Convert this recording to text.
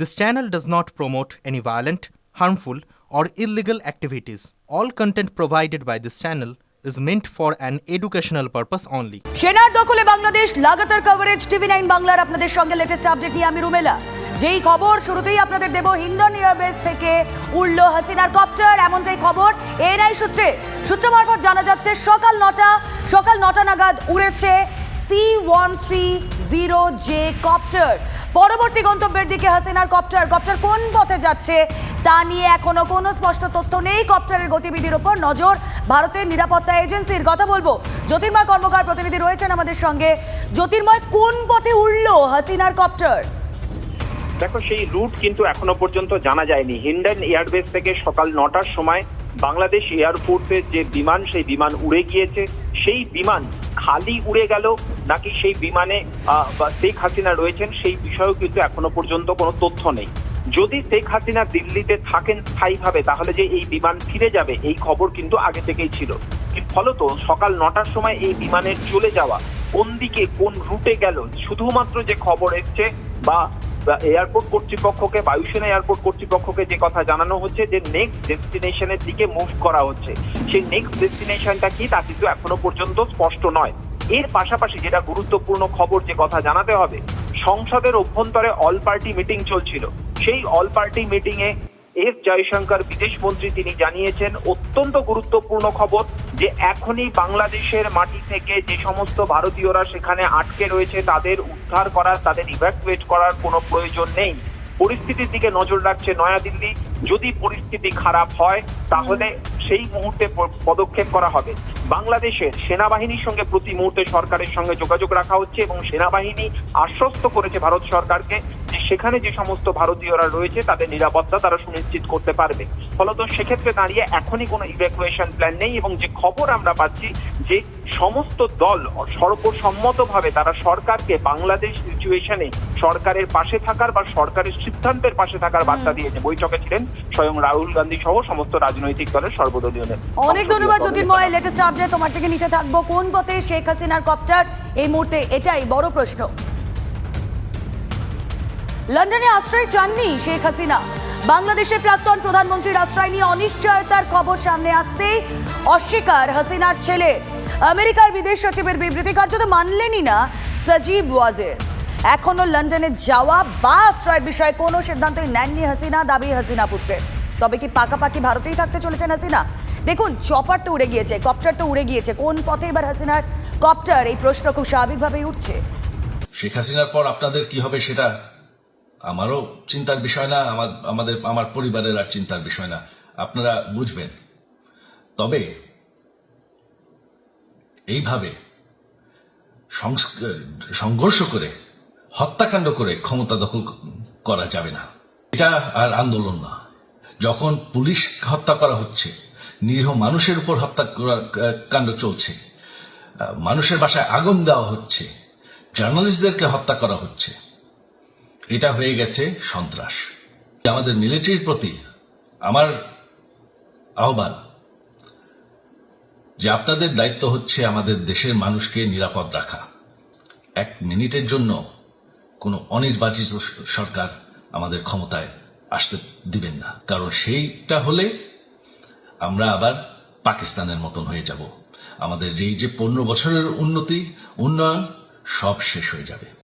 This channel does not promote any violent, harmful, or illegal activities. All content provided by this channel is meant for an educational purpose only. সেনার দখলে বাংলাদেশ লাগাতার coverage TV nine বাংলার আপনাদের সঙ্গে latest update নিয়ে আমি রুমেলা যেই খবর শুরুতেই আপনাদের দেব হিন্ডন এয়ারবেস থেকে উড়ল হাসিনার কপ্টার এমনটাই খবর এনআই সূত্রে সূত্র মারফত জানা যাচ্ছে সকাল নটা সকাল নটা নাগাদ উড়েছে C one three zero J copter পরবর্তী গন্তব্যের দিকে হাসিনার কপ্টার কপ্টার কোন পথে যাচ্ছে তা নিয়ে এখনও কোনো স্পষ্ট তথ্য নেই। কপ্টারের গতিবিধির ওপর নজর ভারতের নিরাপত্তা এজেন্সির কথা বলব। জ্যোতির্ময় কর্মকার প্রতিনিধি রয়েছেন আমাদের সঙ্গে। জ্যোতির্ময়, কোন পথে উড়ল হাসিনার কপ্টার দেখো, সেই রুট কিন্তু এখনও পর্যন্ত জানা যায়নি। হিন্ডেন এয়ারবেস থেকে সকাল নটার সময় বাংলাদেশ এয়ারপোর্টের যে বিমান, সেই বিমান উড়ে গিয়েছে। সেই বিমান খালি উড়ে গেল, নাকি সেই বিমানে শেখ হাসিনা রয়েছেন, সেই বিষয়েও কিন্তু এখনও পর্যন্ত কোনো তথ্য নেই। যদি শেখ হাসিনা দিল্লিতে থাকেন স্থায়ীভাবে, তাহলে যে এই বিমান ফিরে যাবে, এই খবর কিন্তু আগে থেকেই ছিল। ফলত? সকাল নটার সময় এই বিমানের চলে যাওয়া, কোন দিকে কোন রুটে গেল, শুধুমাত্র যে খবর এসছে, বা এয়ারপোর্ট কর্তৃপক্ষকে, বায়ুসেনা এয়ারপোর্ট কর্তৃপক্ষকে যে কথা জানানো হচ্ছে যে নেক্সট ডেস্টিনেশনের দিকে মুভ করা হচ্ছে। সেই নেক্সট ডেস্টিনেশনটা কি তা কিন্তু এখনও পর্যন্ত স্পষ্ট নয়। এর পাশাপাশি যেটা গুরুত্বপূর্ণ খবর যে কথা জানাতে হবে, সংসদের অভ্যন্তরে অল পার্টি মিটিং চলছিল। সেই অল পার্টি মিটিং এ এস জয়শঙ্কর বিদেশ মন্ত্রী তিনি জানিয়েছেন, অত্যন্ত গুরুত্বপূর্ণ খবর যে এখনই বাংলাদেশের মাটি থেকে যে সমস্ত ভারতীয়রা সেখানে আটকে রয়েছে, তাদের উদ্ধার করার, তাদের ইভ্যাকুয়েট করার কোনো প্রয়োজন নেই। পরিস্থিতির দিকে নজর রাখছে নয়াদিল্লি। যদি পরিস্থিতি খারাপ হয়, তাহলে সেই মুহূর্তে পদক্ষেপ করা হবে। বাংলাদেশের সেনাবাহিনীর সঙ্গে প্রতি মুহূর্তে সরকারের সঙ্গে যোগাযোগ রাখা হচ্ছে এবং সেনাবাহিনী আশ্বস্ত করেছে ভারত সরকারকে সেখানে যে সমস্ত ভারতীয়রা রয়েছে তাদের নিরাপত্তা তারা সুনিশ্চিত করতে পারবে। ফলত সেক্ষেত্রে দাঁড়িয়ে এখনই কোনো ইভ্যাকুয়েশন প্ল্যান নেই এবং যে খবর আমরা পাচ্ছি যে সমস্ত দল সর্বসম্মতভাবে তারা সরকারকে বাংলাদেশ সিচুয়েশনে সরকারের পাশে থাকার বা সরকারের সিদ্ধান্তের পাশে থাকার বার্তা দিয়েছে। বৈঠকে ছিলেন স্বয়ং রাহুল গান্ধী সহ সমস্ত রাজনৈতিক দলের সর্বদলীয় নেতা। অনেক ধন্যবাদ জ্যোতির্ময় লেটেস্ট আপডেট তোমার থেকে নিতে থাকব। কোন পথে শেখ হাসিনার কপ্টার? এই মুহূর্তে এটাই বড় প্রশ্ন। লন্ডনে আশ্রয় চাননি শেখ হাসিনা। বাংলাদেশের প্রাক্তন প্রধানমন্ত্রীর আশ্রয় নিয়ে অনিশ্চয়তার খবর সামনে আসতেই অস্বীকার হাসিনার ছেলে। আমেরিকার বিদেশ সচিবের বিবৃতি কার্যত মানলেনই না সজীব ওয়াজের। এখনও লন্ডনে যাওয়া বা আশ্রয়ের বিষয়ে কোনো সিদ্ধান্তই নেননি হাসিনা, দাবি হাসিনা পুত্রের। তবে কি পাকাপাকি ভারতেই থাকতে চলেছেন হাসিনা? দেখুন, চপার তো উড়ে গিয়েছে, কপ্টার তো উড়ে গিয়েছে। কোন পথে এবার হাসিনার কপ্টার? এই প্রশ্ন খুব স্বাভাবিকভাবেই উঠছে। শেখ হাসিনার পর আপনাদের কি হবে সেটা আমারও চিন্তার বিষয় না, আমার, আমাদের, আমার পরিবারের আর চিন্তার বিষয় না। আপনারা বুঝবেন। তবে এইভাবে সংঘর্ষ করে, হত্যাকাণ্ড করে ক্ষমতা দখল করা যাবে না। এটা আর আন্দোলন না। যখন পুলিশ হত্যা করা হচ্ছে, নিরীহ মানুষের উপর হত্যা কাণ্ড চলছে মানুষের বাসায় আগুন দেওয়া হচ্ছে, জার্নালিস্টদেরকে হত্যা করা হচ্ছে এটা হয়ে গেছে সন্ত্রাস। আমাদের মিলিটারির প্রতি আমার আহ্বান যে আপনাদের দায়িত্ব হচ্ছে আমাদের দেশের মানুষকে নিরাপদ রাখা। এক মিনিটের জন্য কোনো অনির্বাচিত সরকার আমাদের ক্ষমতায় আসতে দিবেন না। কারণ সেইটা হলে আমরা আবার পাকিস্তানের মতন হয়ে যাব। আমাদের এই যে পনেরো বছরের উন্নতি, উন্নয়ন সব শেষ হয়ে যাবে।